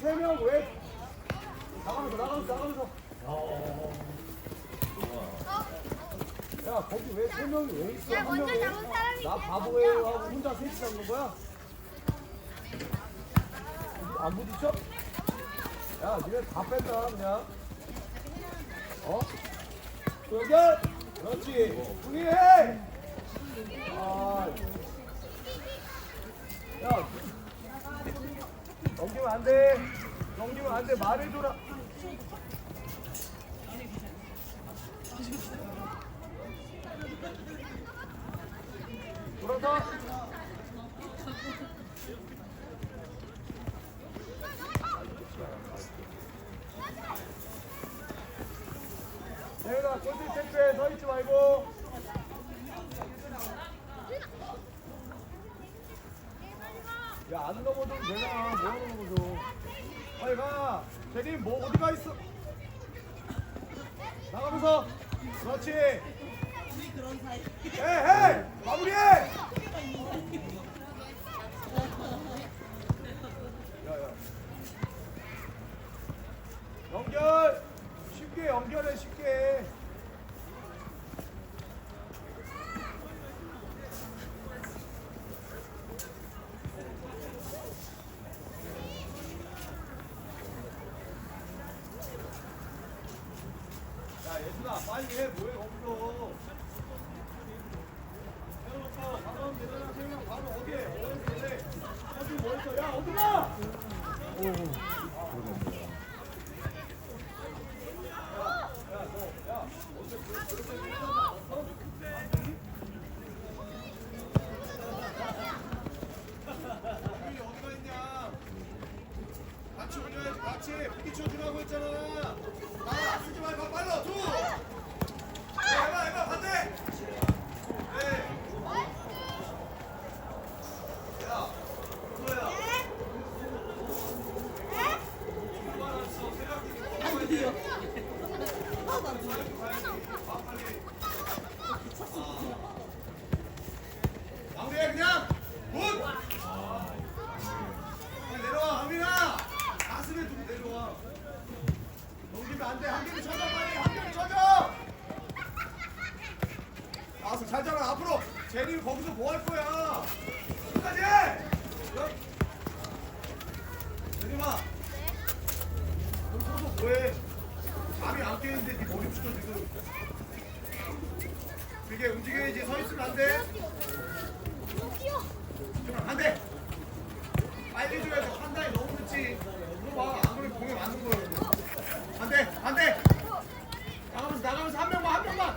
세명 왜? 나가면서 나가면서 나가면서. 야 거기 왜 세 명이 왜 있어? 야, 한 먼저 명이? 사람이 나 바보예요. 하고 혼자 셋이 잡는 거야? 안 부딪혀? 야 니네 다 뺀다 그냥. 어? 연결. 그렇지. 분리해. 아. 야. 넘기면 안 돼. 넘기면 안 돼. 말해줘라. 돌아서. 내가 골대 택배에 서 있지 말고. 야, 안 넘어도 되나? 뭐 넘어도. 빨리 가. 제니, 뭐, 어디가 있어? 나가면서. 그렇지. 해, 해! 마무리해! 야, 야. 연결! 쉽게 연결해, 쉽게. 야, 예준아, 빨리 해. 뭐해, 거기서. 세워놓고, 가면 얘들아, 세우면 바로 어디에? 어디, 어디? 어디 뭐 있어? 야, 어디가? 여기 어디가 있냐? 같이 올려야지, 같이. 부딪혀주라고 했잖아. 나 쓰지 말고 빨라, 두! 해봐, 해봐, 반대! 네. 야, 누구야? 마무리해 그냥 굿! 빨리 내려와 강민아 가슴에 두고 내려와 넘기면 안돼 한 개를 쳐줘 빨리 한 개를 쳐줘 나와서 잘 잡아 앞으로 제니 거기서 뭐 할 거야 끝까지 해 제니마 뭐해 잠이 안 깨는데 네 붙여 지금 되게 움직여야지 서 있으면 안돼 안 돼! 빨리 줘야지. 한 달에 너무 늦지. 물어봐. 안 그러면 공에 맞는 거예요. 안 돼! 안 돼! 나가면서, 나가면서 한 명만, 한 명만!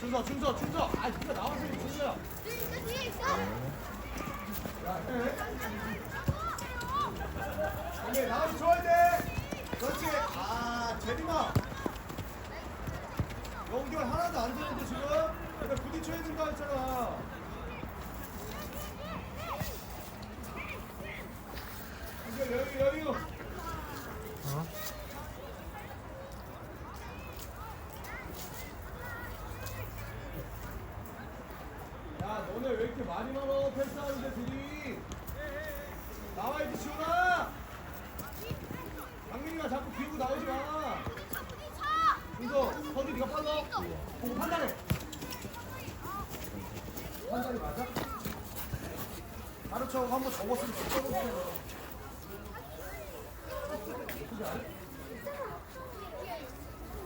준서, 준서, 준서! 아, 준서 나와서 준서야. 야, 해. 안 돼, 나가서 줘야 돼! 그렇지! 아, 제리마! 연결 하나도 안 되는데, 지금? 내가 부딪혀야 된다 했잖아. 이제 여유 여유. 야 너네 왜 이렇게 많이 많어 패스하는데 둘이 나와야지 지훈아 강민이가 자꾸 비우고 나오지 마 준서 서준 네가 빨라 보고 판단해 판단이 맞아? 가르쳐 한번 적었으면 적어보세요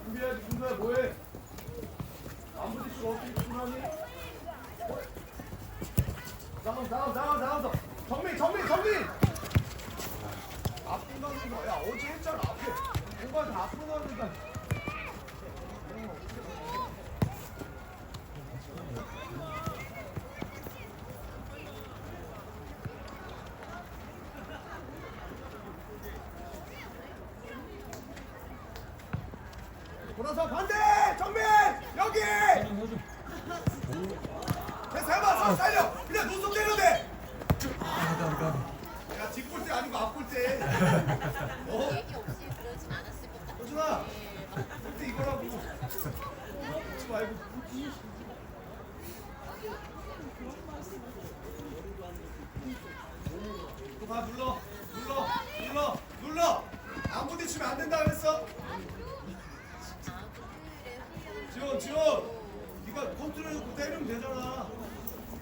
준비해야지 준서야 뭐해 안 부딪히고 어떻게 충분하니 나가 나가 나가 나가서 정민 정민 정민 가는 거야 어제 했잖아 앞에 공간 다 앞으로 가니까 돌아서 반대 정민 여기 해봐 서 살려 그냥 눈썹 때려도 돼 야, 때 아니고 때. 어? 얘기 없이 그러진 않았을 것 같아. 호준아, 볼때 이거라고. 웃지 말고. 또가 눌러, 눌러. 눌러, 눌러. 안 부딪히면 안 된다 그랬어. 지원, 지원. 네가 컨트롤해서 때리면 되잖아.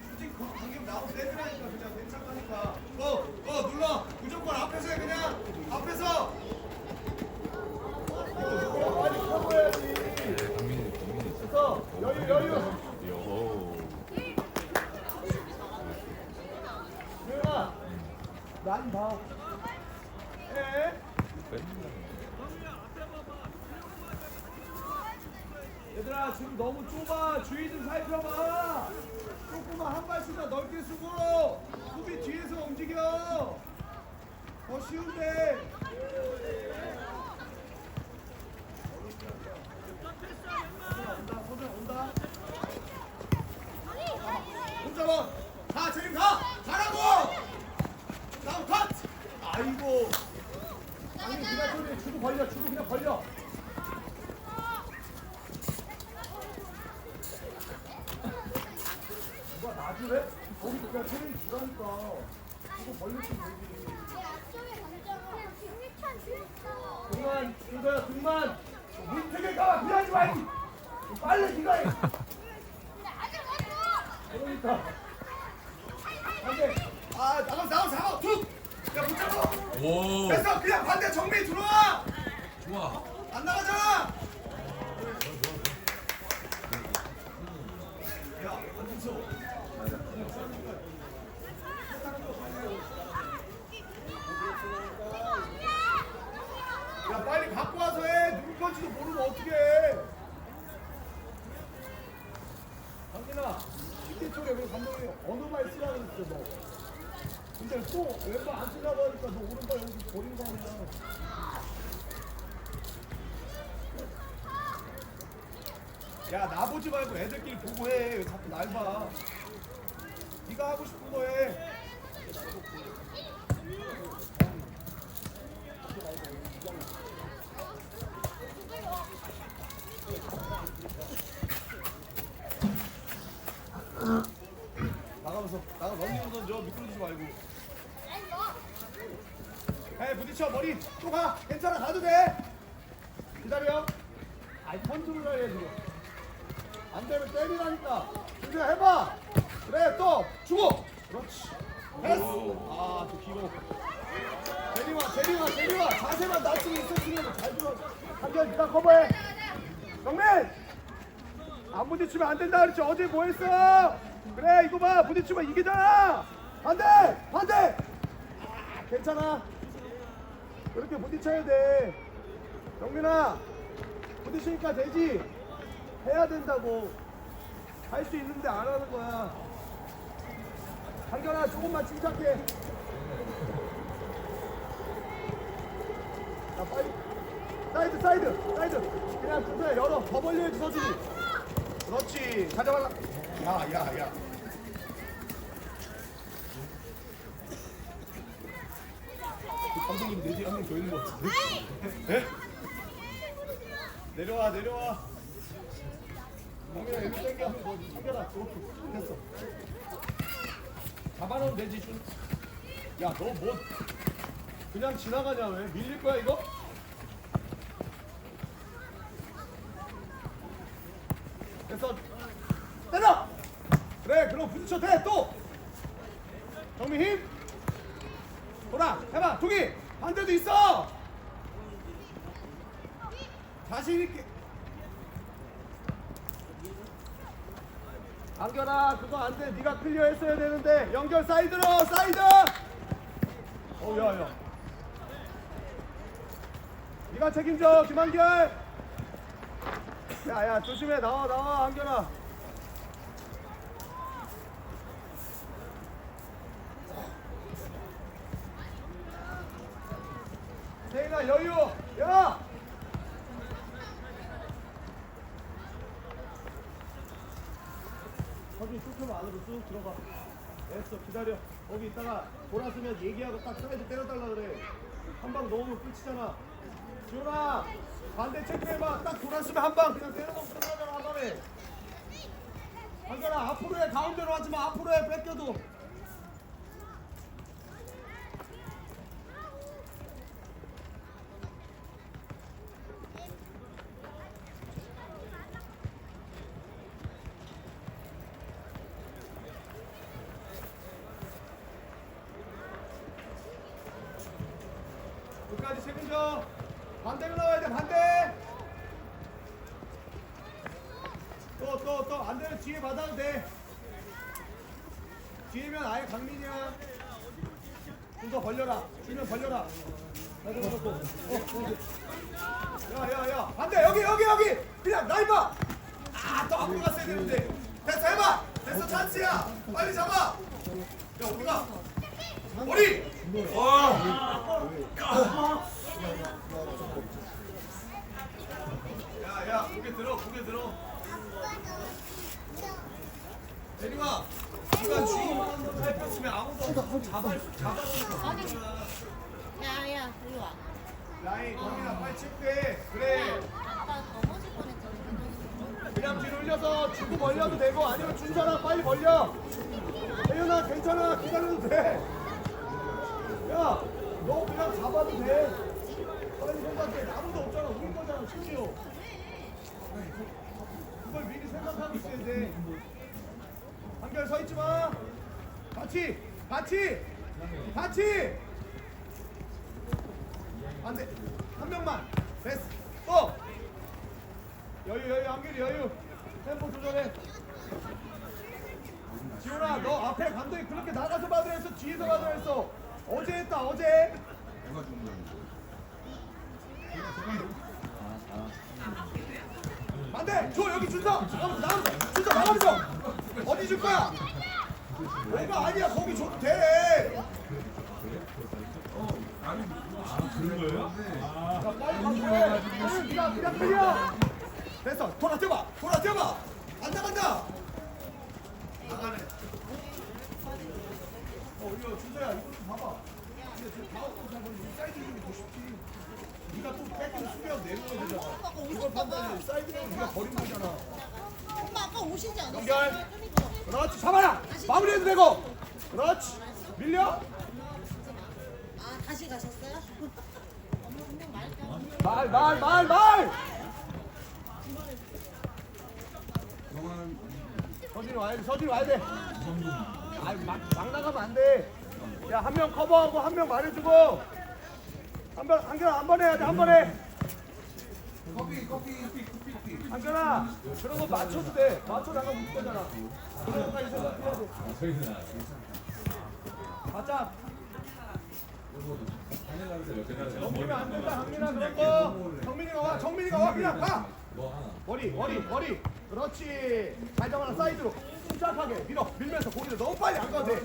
솔직히 그 방금 나오고 때리라니까 그냥 괜찮다니까. 어, 어 눌러. 무조건 앞에서 해 그냥. 앞에서. 빨리 강민이 있어. 됐어. 여유, 여유. 난 봐. 에? 얘들아 지금 너무 좁아. 주의 좀 살펴봐. 조금만 한 발씩 더 넓게 쓰고 수비 뒤에서 움직여. 더 쉬운데. 온다 소정 온다. 혼자만 가 재림 가 가라고. 다음 컷. 아이고. 아니 네가 저리 주도 벌려 주도 그냥 벌려 놔주래? 거기 그냥 체력이 주라니까. 이거 벌리면 되지 등만 이거야 등만. 물택에 가 피하지 말지 빨리 네가 해. 그러니까. 안 돼 아 나가 나가 나가. 툭야 붙잡아. 오. 됐어 그냥 반대 정비 들어와. 좋아. 안 나가잖아. 야 안진수 야 빨리 갖고 와서 해 누구 건지도 모르면 어떻게 해 강진아 시티 쪽에 왜 감독이 어느 말 쓰라고 그랬어 너 근데 또 왼발 안 하니까 너 오른발 여기 버린 거 아니야 야 나 보지 말고 애들끼리 보고 해. 왜 자꾸 날 봐. 네가 하고 싶은 거 해. 나가면서 나가 런닝 던져 미끄러지지 말고. 해 부딪혀 머리 또 가. 괜찮아 가도 돼. 기다려. 아이 컨트롤 해야지. 안 되면 때리라니까. 준비야 해봐. 그래 또 주고. 그렇지. 됐어. 아또 길어. 제리마 제리마 제리마 자세만 낮추고 있었으면 잘 들어. 한결 네가 커버해. 정민. 안 부딪히면 안 된다 그랬지 어제 뭐 했어? 그래 이거 봐 부딪히면 이기잖아. 반대 반대. 아, 괜찮아. 그렇게 부딪혀야 돼. 정민아 부딪히니까 되지. 해야 된다고. 할 수 있는데 안 하는 거야. 한결아 조금만 침착해. 자 빨리. 사이드 사이드 사이드. 그냥 그래 열어. 더 벌려야지 서준이. 그렇지. 가져갈라. 야 야 야. 감독님 내지 한명 더 있는 거 같은데? 네? 내려와 내려와. 동민아 여기 당겨. 당겨라. 오케이. 됐어. 잡아놓으면 되지 준. 야너 뭐 그냥 지나가냐 왜? 밀릴 거야 이거? 됐어. 때려. 그래 그럼 부딪혀 돼 또. 정민 힘. 돌아 해봐 동이 반대도 있어. 자신 있게. 안겨라 그거 안 돼. 네가 클리어 했어야 되는데. 연결 사이드로 사이드! 어야야. 네가 책임져 김한결. 야야 조심해. 나와 나와 안겨라 세인아 여유 야 거기 쑥하면 안으로 쑥 들어가. 됐어, 기다려. 거기 있다가 돌았으면 얘기하고 딱 사이드 때려달라 그래. 한 방 넣으면 끝이잖아. 지훈아, 반대 체크해봐. 딱 돌았으면 한 방 그냥 때려놓고 끝나잖아, 한 방에. 한결아, 앞으로 해. 가운데로 하지 마. 앞으로 해. 뺏겨도. 나와야지 책임져 반대로 나와야 돼 반대. 또 또 또. 안 되면 뒤에 받아도 돼. 뒤에면 아예 강민이야. 좀 더 벌려라. 주면 벌려라. 야야야. 반대. 여기 여기 여기. 그냥 날 봐. 아또 앞으로 갔어야 되는데. 됐어 해봐. 됐어 찬스야. 빨리 잡아. 야 우리가? 머리 야야 고개 들어 고개 들어 야야 이리 거기다 빨리 체크해 그래 아빠 넘어질 올려서 주고 벌려도 되고 아니면 준서나 빨리 벌려 혜윤아 괜찮아 기다려도 돼 야 너 그냥 잡아도 돼. 빨리 생각해. 아무도 없잖아. 우리 거잖아 심지어. 그걸 미리 생각하고 있어야 돼. 한결 서 있지 마. 같이 같이 같이. 안 돼. 한 명만. 됐어. 또 여유 여유 한결이 여유. 템포 조절해. 지훈아 너 앞에 감독이 그렇게 나가서 받으라 했어? 뒤에서 받으라 했어 어제 했다 어제. 누가 주는 거야? 안돼 줘 여기 준서 나가면서 나가면서. 준서 나가면서. 어디 줄 거야? 뭐가 아니야 거기 줘도 돼. 됐어 돌아 뛰어봐 돌아 뛰어봐 안 나간다. 나가네 어 이거 준서야 이거 좀 봐봐. 근데 저 다음 거 잡으면 이 사이드 주면 더 쉽지. 네가 또 백으로 수비하고 내려오야 되잖아. 이걸 판단해 사이드는 네가 버린 거잖아. 엄마 아까 오시지 않았어? 연결. 그렇지 잡아라. 마무리해도 되고. 그렇지. 밀려. 아 다시 가셨어요? 엄마 분명 말했잖아. 말. 말 말 말 서진이 와야 돼 서진이 와야 돼. 아이 막, 막 나가면 안 돼 야 한 명 커버하고 한 명 말해주고. 한 번 한결아 한 번 해야 돼 한 번에 커피 커피 커피 커피 커피. 한결아 그런 거 맞춰도 돼. 맞춰 나가면 못 되잖아. 그런 거까지 생각해야 돼. 아 개나 넘기면 안 된다 강민아. 그런 거. 정민이가 와 정민이가 와. 그냥 가. 뭐 하나. 머리 머리 머리. 그렇지. 잘 잡아라 사이드로. 침착하게. 밀어 밀면서 고기를 너무 빨리 안 가도 돼.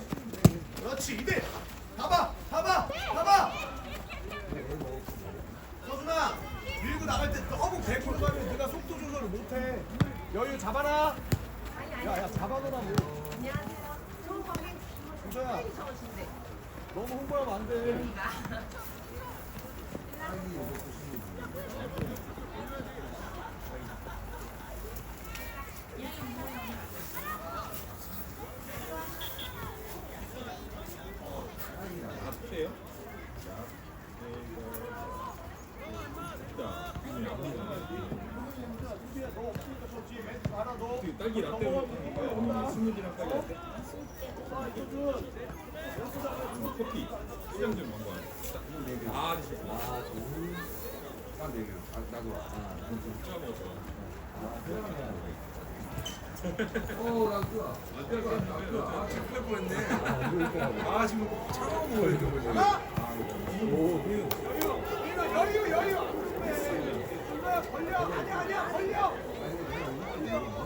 그렇지 이대. 잡아 잡아 잡아. 서준아 밀고 나갈 때 너무 100% 가면 네가 속도 조절을 못해. 여유 잡아라. 야야 잡아놓으라고. 준서야 너무 홍보하면 안돼. 아 투세요? 자, 이거 야구 너 없으니까 저 뒤에 멘트 달아 너 딸기 라떼 온다 스무디랑 딸기 라떼 아, 커피 좀 먹어. 아, 진짜. 아, 아, 네. 아, 나도. 아, 진짜 먹었어. 어, 나 좋아. 아, 체크할 뻔했네. 아, 지금 차가운 거 이렇게 보지. 하나 오, 여유 여유 여유 걸려 아니야 아니야 걸려 어,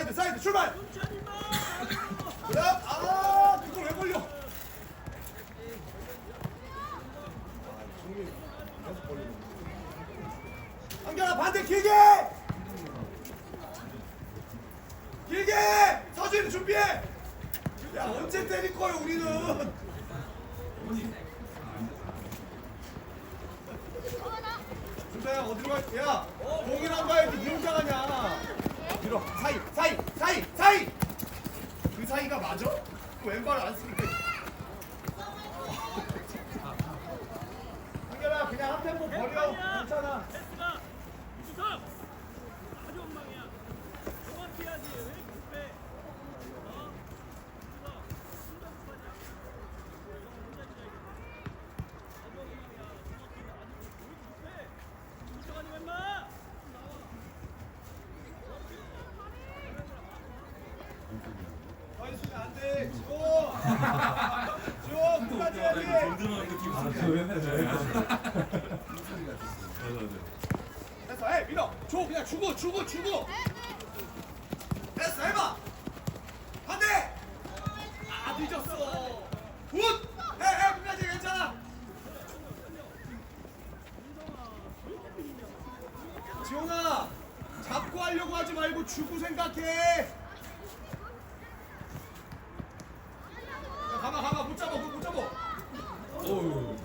사이드 사이드 출발! 그다음 아 그걸 왜 걸려? 한결아 반대 길게! 길게! 서진 준비해! 야 언제 때릴 거야 우리는? 준서야 어디로 갈 야, 공이랑 가야지 니 혼자 가냐? 밀어 사이 사이 사이 사이 그 사이가 맞아? 그 왼발 안 쓰니까 한결아 그냥 한 템포 버려. 괜찮아 서 있으면 안돼 지호 지호 끝까지 해야지 든든한 그팀 됐어 해 밀어! 줘! 그냥 주고 주고 주고 됐어 해봐 반대 아 늦었어 굿해해 끝까지 괜찮아 지용아 잡고 하려고 하지 말고 주고 생각해 야, 가마 가마 못 잡아 못 잡아 어우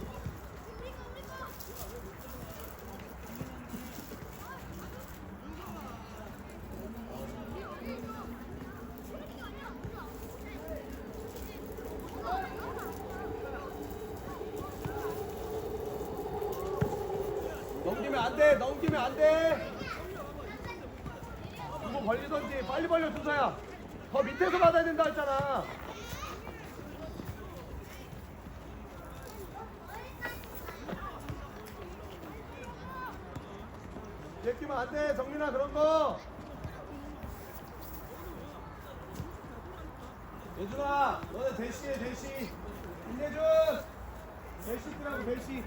넘기면 안 돼, 넘기면 안 돼. 누구 벌리던지 빨리 벌려 준서야. 더 밑에서 받아야 된다 했잖아. 제끼면 안 돼, 정민아 그런 거. 예준아, 너네 대시해 대시. 임예준, 대시 뛰라고 대시.